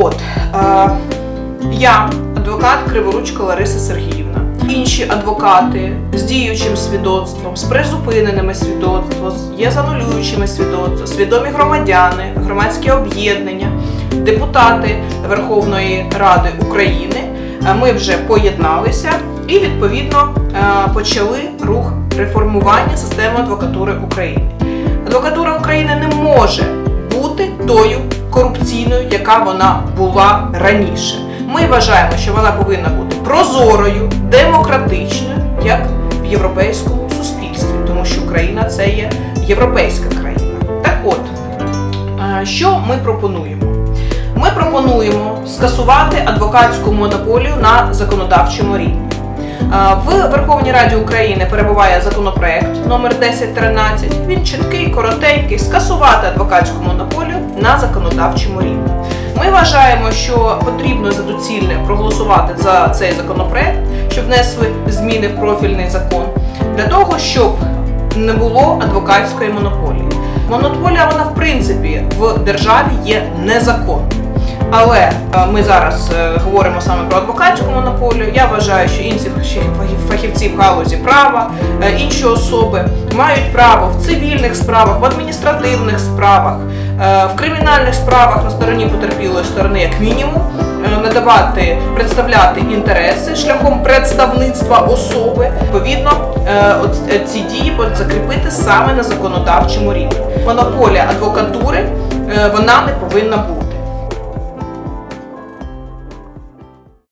от, е, я адвокат Криворучка Лариса Сергіївна. Інші адвокати з діючим свідоцтвом, з призупиненими свідоцтвом, є з анулюючими свідоцтвом, свідомі громадяни, громадські об'єднання, депутати Верховної Ради України. Е, Ми вже поєдналися і відповідно е, почали рух реформування системи адвокатури України. Адвокатура України не може бути тою корупційною, яка вона була раніше. Ми вважаємо, що вона повинна бути прозорою, демократичною, як в європейському суспільстві, тому що Україна це є європейська країна. Так от, е, що ми пропонуємо? Ми пропонуємо скасувати адвокатську монополію на законодавчому рівні. В Верховній Раді України перебуває законопроект номер 1013. Він чіткий, коротенький, скасувати адвокатську монополію на законодавчому рівні. Ми вважаємо, що потрібно за доцільне проголосувати за цей законопроект, щоб внесли зміни в профільний закон, для того, щоб не було адвокатської монополії. Монополія, вона в принципі в державі є незаконною. Але е, ми зараз е, говоримо саме про адвокатську монополію. Я вважаю, що інші фахівці в галузі права, е, інші особи мають право в цивільних справах, в адміністративних справах, в кримінальних справах на стороні потерпілої сторони, як мінімум, надавати представляти інтереси шляхом представництва особи. Відповідно, ці дії закріпити саме на законодавчому рівні. Монополія адвокатури вона не повинна бути.